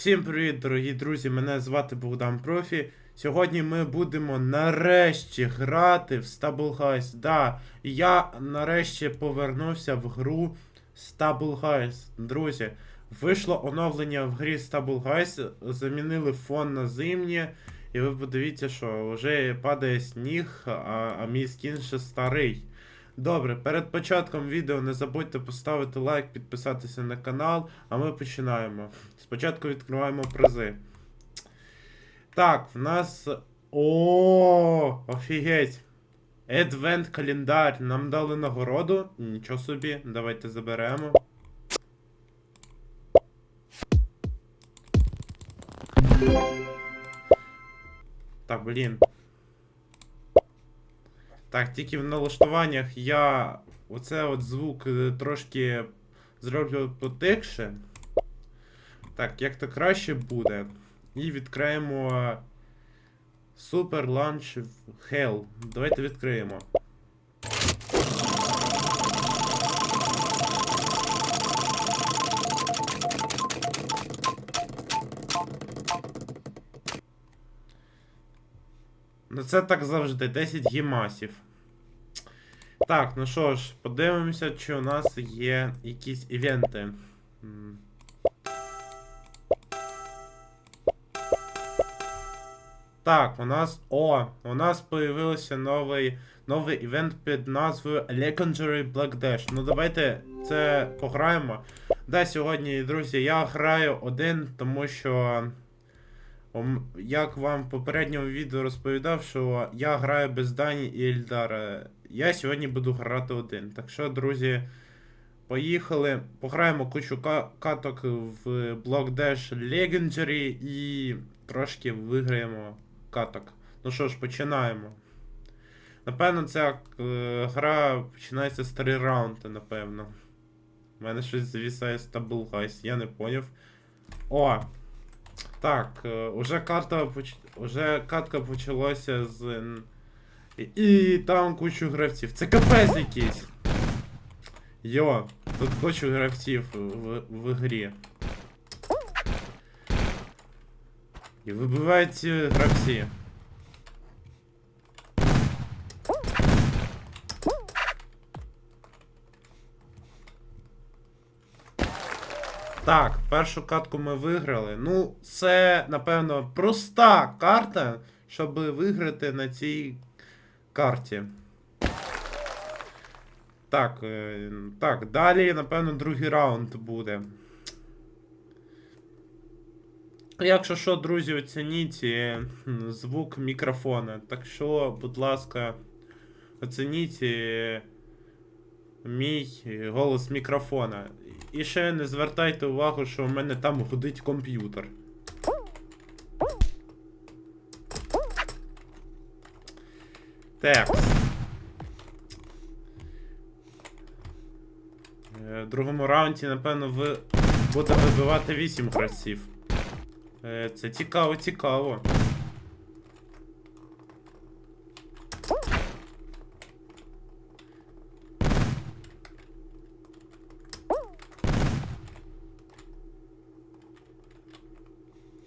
Всім привіт, дорогі друзі! Мене звати Богдан Профі. Сьогодні ми будемо нарешті грати в Stable Guys. Да, я нарешті повернувся в гру Stable Guys. Друзі, вийшло оновлення в грі Stable Guys, замінили фон на зимнє. І ви подивіться, що вже падає сніг, а, а мій скін ще старий. Добре, перед початком відео не забудьте поставити лайк, підписатися на канал, а ми починаємо. Спочатку відкриваємо призи. Так, в нас. О, офігеть! Адвент календар. Нам дали нагороду. Нічого собі, давайте заберемо. Так, блін. Так, тільки в налаштуваннях я оце от звук е, трошки зроблю потихше. Так, як то краще буде. І відкриємо Super Launch Hell. Давайте відкриємо. Ну це так завжди, 10 гімасів. Так, ну що ж, подивимося, чи у нас є якісь івенти. Так, у нас. О, у нас появився новий новий івент під назвою Legendary Black Dash. Ну давайте це пограємо. Да, сьогодні, друзі, я граю один, тому що. Як вам в попередньому відео розповідав, що я граю без Дані і Ельдара. Я сьогодні буду грати один. Так що, друзі, поїхали. Пограємо кучу каток в Block Dash Legendary і трошки виграємо каток. Ну що ж, починаємо. Напевно, ця е, гра починається з три раунди, напевно. У мене щось завісає з Guys, я не поняв. О! Так, е, уже карта уже катка почалася з. І, і там кучу гравців. Це капець якийсь. Йо, тут кучу гравців в, в грі. І вибивають гравці. Так, першу катку ми виграли. Ну, це, напевно, проста карта, щоб виграти на цій карті. Так, е, так, далі, напевно, другий раунд буде. Якщо що, друзі, оцініть е, звук мікрофона. Так що, будь ласка, оцініть е, мій голос мікрофона. І ще не звертайте увагу, що в мене там гудить комп'ютер. Так. Е, В другому раунді, напевно, ви буде вибивати 8 гравців. Е, Це цікаво, цікаво.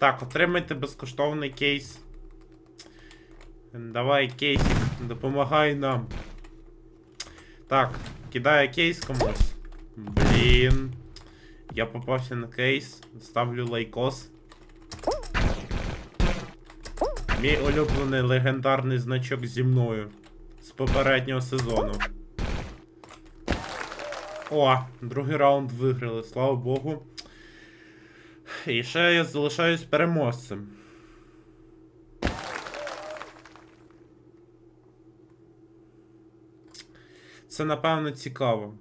Так, отримайте безкоштовний кейс. Давай кейсик, допомагай нам. Так, кидаю кейс комусь. Блін. Я попався на кейс. Ставлю лайкос. Мій улюблений легендарний значок зі мною. З попереднього сезону. О, другий раунд виграли, слава Богу. І ще я залишаюсь переможцем. Це напевно цікаво.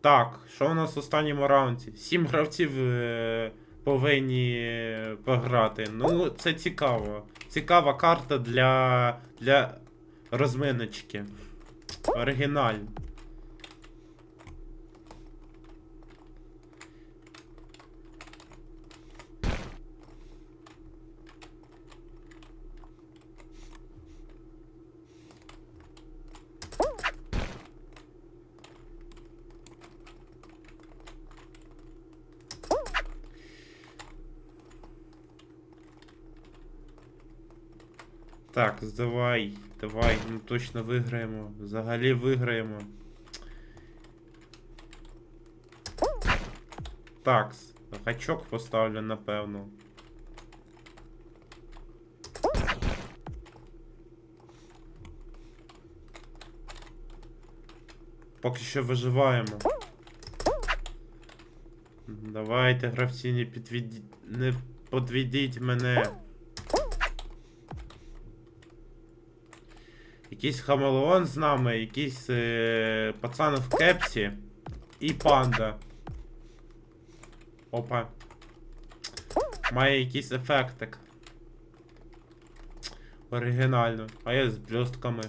Так, що у нас в останньому раунді? Сім гравців е, повинні пограти. Ну, це цікаво. Цікава карта для, для розминочки. Оригінально. Так, давай, давай, ну точно виграємо. Взагалі виграємо. Так, гачок поставлю, напевно. Поки що виживаємо. Давайте, гравці, не підведіть. Не подведіть мене. Якийсь хамелеон з нами, якийсь е, пацан в кепсі і панда. Опа. Має якийсь ефектик. Оригінально. А я з блістками,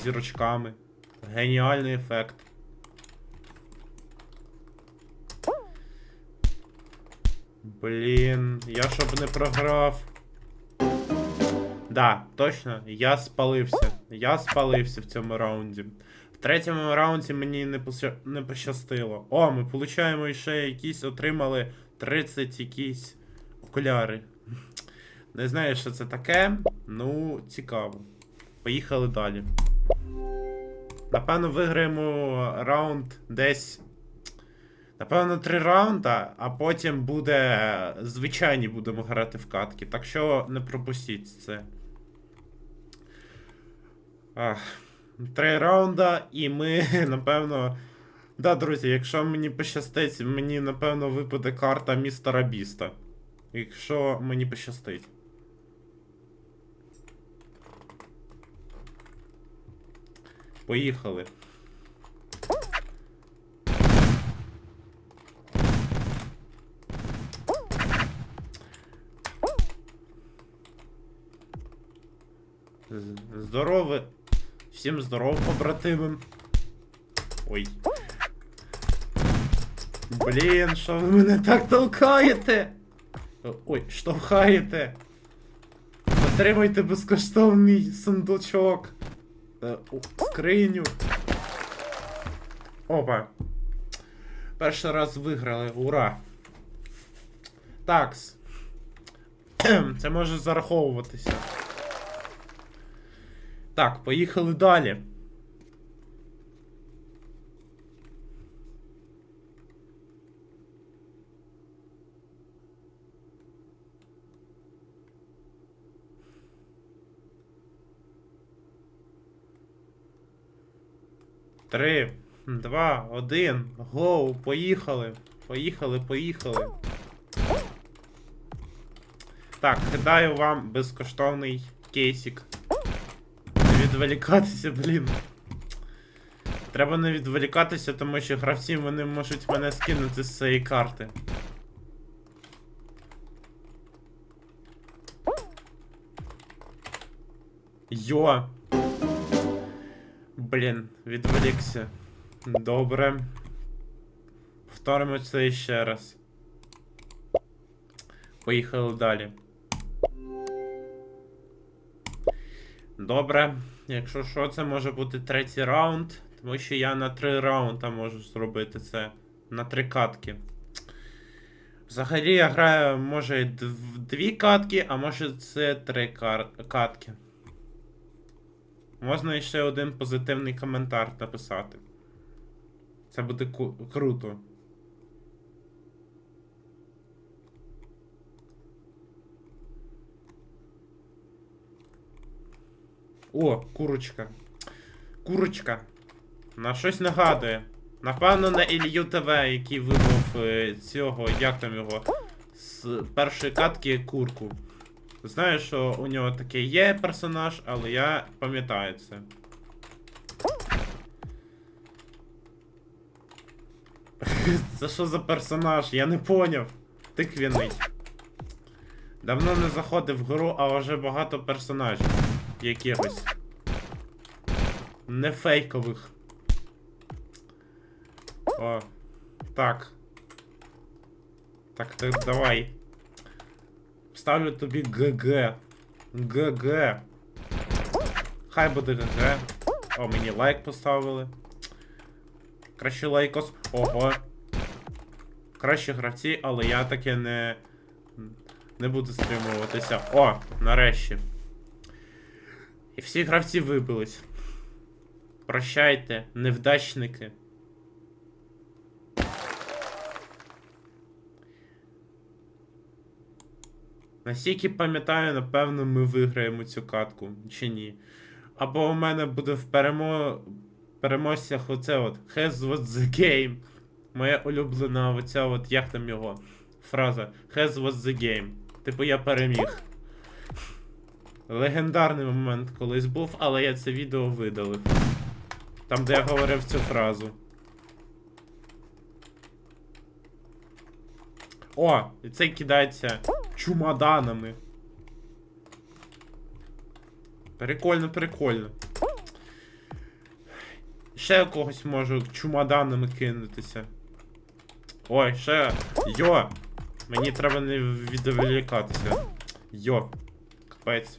з зірочками. Геніальний ефект. Блін, я щоб не програв. Да, точно, я спалився. Я спалився в цьому раунді. В третьому раунді мені не, пося... не пощастило. О, ми получаємо ще якісь, отримали 30 якісь окуляри. Не знаю, що це таке. Ну, цікаво. Поїхали далі. Напевно, виграємо раунд десь. Напевно, три раунда, а потім буде. Звичайні будемо грати в катки. Так що не пропустіть це. Ах, три раунда, і ми, напевно. Да, друзі, якщо мені пощастить, мені, напевно, випаде карта містера Біста. Якщо мені пощастить. Поїхали. Здорове. Всім здоров, побратимам. Ой. Блін, що ви мене так толкаєте? Ой, штовхаєте. Отримайте безкоштовний сундучок. Е, Скриню. Опа. Перший раз виграли, ура. Такс. Це може зараховуватися. Так, поїхали далі. Три, два, один, гоу, поїхали. Поїхали, поїхали. Так, кидаю вам безкоштовний кейсик. Відволікатися, блін. Треба не відволікатися, тому що гравці вони можуть мене скинути з цієї карти. Йо! Блін, відволікся. Добре. Повторимо це ще раз. Поїхали далі. Добре. Якщо що, це може бути третій раунд, тому що я на три раунда можу зробити це. На три катки. Взагалі я граю, може, в дві катки, а може це три кар- катки. Можна ще один позитивний коментар написати. Це буде круто. О, курочка. Курочка. На щось нагадує. Напевно, на Ілью ТВ, який вибрав е, цього, як там його, з першої катки курку. Знаю, що у нього такий є персонаж, але я пам'ятаю це. Це що за персонаж? Я не поняв. Тиквіний. Давно не заходив в гру, а вже багато персонажів. Якихось. Не фейкових. О. Так. Так, так, давай. Ставлю тобі ГГ. ГГ. Хай буде ГГ. О, мені лайк поставили. Краще лайкос. Ого. Краще гравці, але я таке не. Не буду стримуватися. О, нарешті. І всі гравці вибились. Прощайте, невдачники. Наскільки пам'ятаю, напевно, ми виграємо цю катку, чи ні. Або у мене буде в перемо... переможцях оце от Has was the game. Моя улюблена оця от, як там його? Фраза Has was the game. Типу я переміг. Легендарний момент колись був, але я це відео видалив. Там, де я говорив цю фразу. О, і цей кидається чумаданами. Прикольно, прикольно. Ще когось можу чумаданами кинутися. Ой, ще. Йо! Мені треба не відволікатися. Йо. Капець.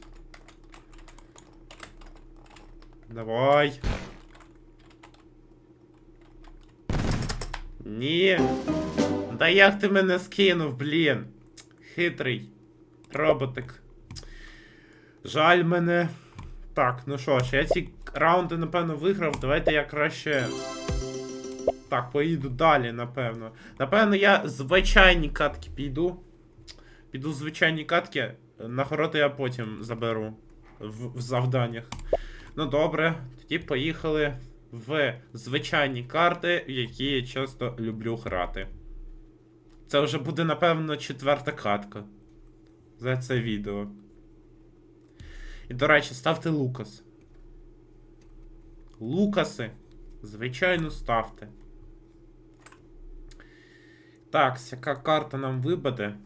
Давай. Ні. Да як ти мене скинув, блін? Хитрий. Роботик. Жаль мене. Так, ну що ж, я ці раунди, напевно, виграв. Давайте я краще. Так, поїду далі, напевно. Напевно, я звичайні катки піду. Піду звичайні катки. Нагороди я потім заберу в, в завданнях. Ну добре, тоді поїхали в звичайні карти, в які я часто люблю грати. Це вже буде, напевно, четверта катка за це відео. І, до речі, ставте Лукас. Лукаси, звичайно, ставте. Так, яка карта нам випаде?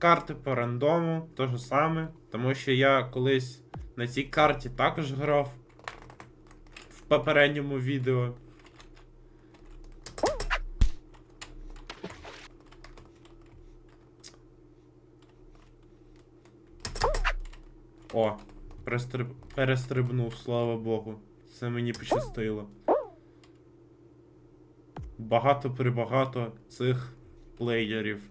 Карти по рандому, то же саме, тому що я колись на цій карті також грав в попередньому відео. О, перестриб... перестрибнув, слава Богу. Це мені пощастило. Багато прибагато цих плеєрів.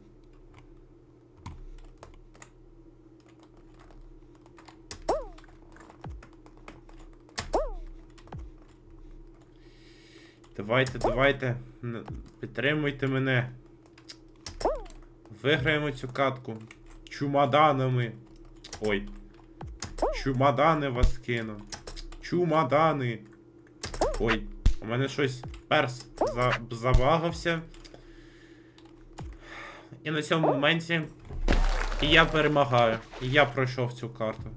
Давайте, давайте. Підтримуйте мене. Виграємо цю катку. Чумаданами. Ой. Чумадани вас кину. Чумадани. Ой, у мене щось перс за... забагався. І на цьому моменті я перемагаю. Я пройшов цю карту.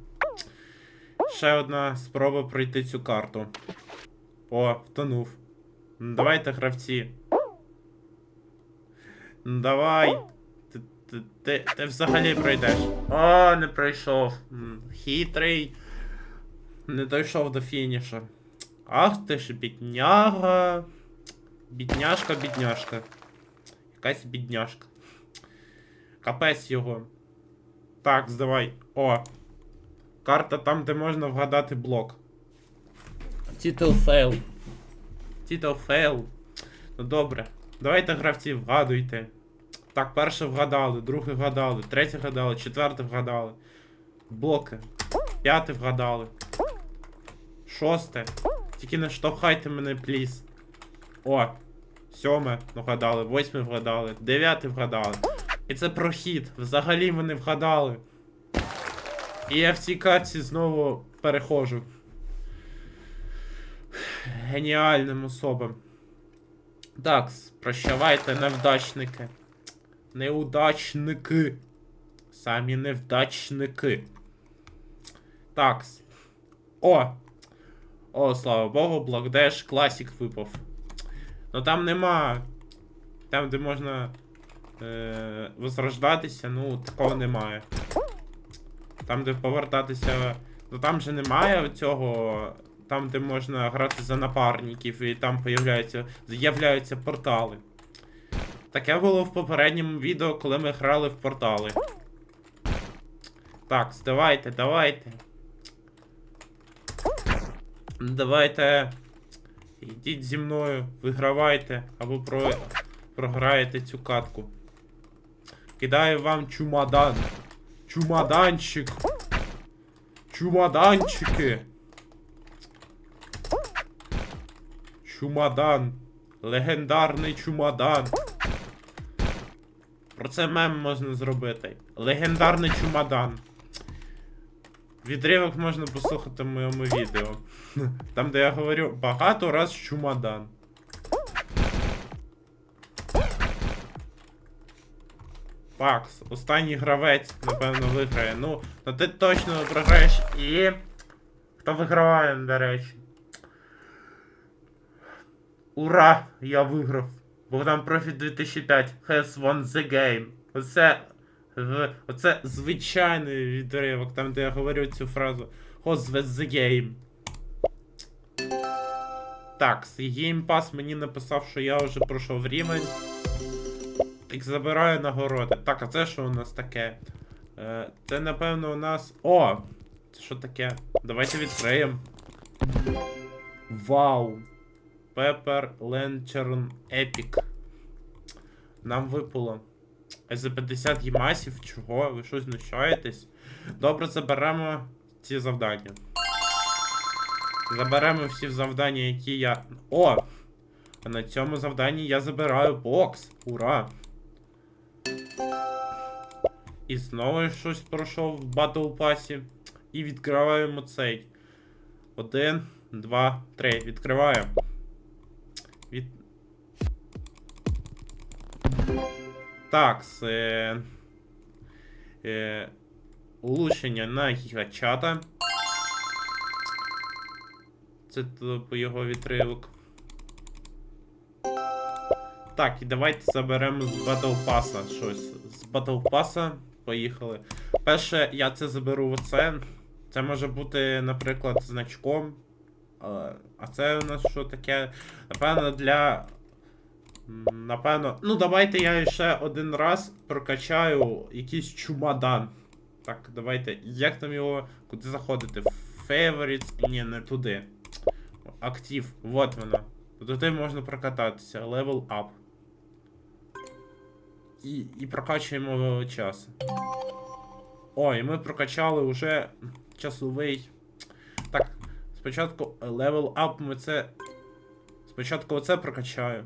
Ще одна спроба пройти цю карту. О, втонув. Давайте, гравці. Давай. Ти, ти, ти, ти взагалі пройдеш. О, не пройшов. Хитрий. Не дійшов до фінішу. Ах ти ж бідняга. Бідняшка, бідняшка. Якась бідняшка. Капець його. Так, здавай. О. Карта там, де можна вгадати блок. Титул фейл. Титул фейл. Ну добре. Давайте гравці вгадуйте. Так, перше вгадали, друге вгадали, третє вгадали, четверте вгадали. Блоки. П'яте вгадали. Шосте. Тільки не штовхайте мене, пліз. О. Сьоме вгадали, восьме вгадали, дев'яте вгадали. І це прохід. Взагалі вони вгадали. І я в цій катці знову перехожу. Геніальним особам. Так, прощавайте, невдачники. Неудачники. Самі невдачники. Такс. О! О, слава Богу, Блокдеш класік випав. Ну там нема. Там, де можна е, возрождатися, ну, такого немає. Там, де повертатися. Ну там же немає цього. Там, де можна грати за напарників, і там появляються, з'являються портали. Таке було в попередньому відео, коли ми грали в портали. Так, давайте, давайте. Давайте. Йдіть зі мною, вигравайте, або про... програєте цю катку. Кидаю вам чумадан. Чумаданчик. Чумаданчики. Чумадан. Легендарний чумадан. Про це мем можна зробити. Легендарний чумадан. Відривок можна послухати в моєму відео. Там, де я говорю багато раз чумадан. Пакс, останній гравець, напевно, виграє. Ну, то ти точно програєш і. Хто виграває, до речі. Ура! Я виграв. Богдан Профі 2005 has won the game. Оце. Оце звичайний відривок, там де я говорю цю фразу. Has won the game. Так, Pass мені написав, що я вже пройшов рівень. Так забираю нагороди. Так, а це що у нас таке? Е, це напевно у нас. О! Це що таке? Давайте відкриємо. Вау! Pepper Lantern Epic. Нам випало. За 50 ємасів, чого? Ви що знущаєтесь? Добре, заберемо ці завдання. Заберемо всі завдання, які я. О! А на цьому завданні я забираю бокс. Ура! І знову щось пройшов в Battle Pass. І відкриваємо цей. Один, два, три. Відкриваємо. Від... Так, це. Е, улучшення на гігачата. Це по його відривок. Так, і давайте заберемо з Battle Pass щось. З Battle Pass поїхали. Перше, я це заберу в оце. Це може бути, наприклад, значком. А, а це у нас що таке? Напевно, для. Напевно. Ну, давайте я ще один раз прокачаю якийсь чумадан. Так, давайте. Як там його. Куди заходити? Favorites? Ні, не туди. Актив. Вот вона. Туди можна прокататися. Level up. І, і прокачуємо час. О, і ми прокачали вже часовий. Так, спочатку level up ми це. Спочатку оце прокачаю.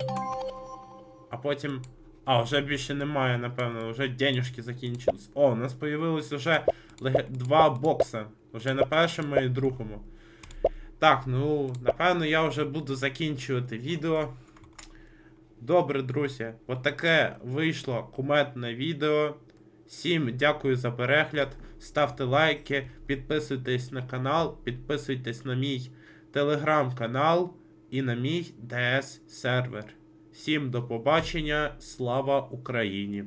А потім. А, вже більше немає, напевно, вже денежки закінчились. О, у нас появилось вже два бокса. Вже на першому і другому. Так, ну, напевно, я вже буду закінчувати відео. Добре, друзі, от таке вийшло куметне відео. Всім дякую за перегляд. Ставте лайки, підписуйтесь на канал, підписуйтесь на мій телеграм-канал і на мій ДС сервер. Всім до побачення, слава Україні!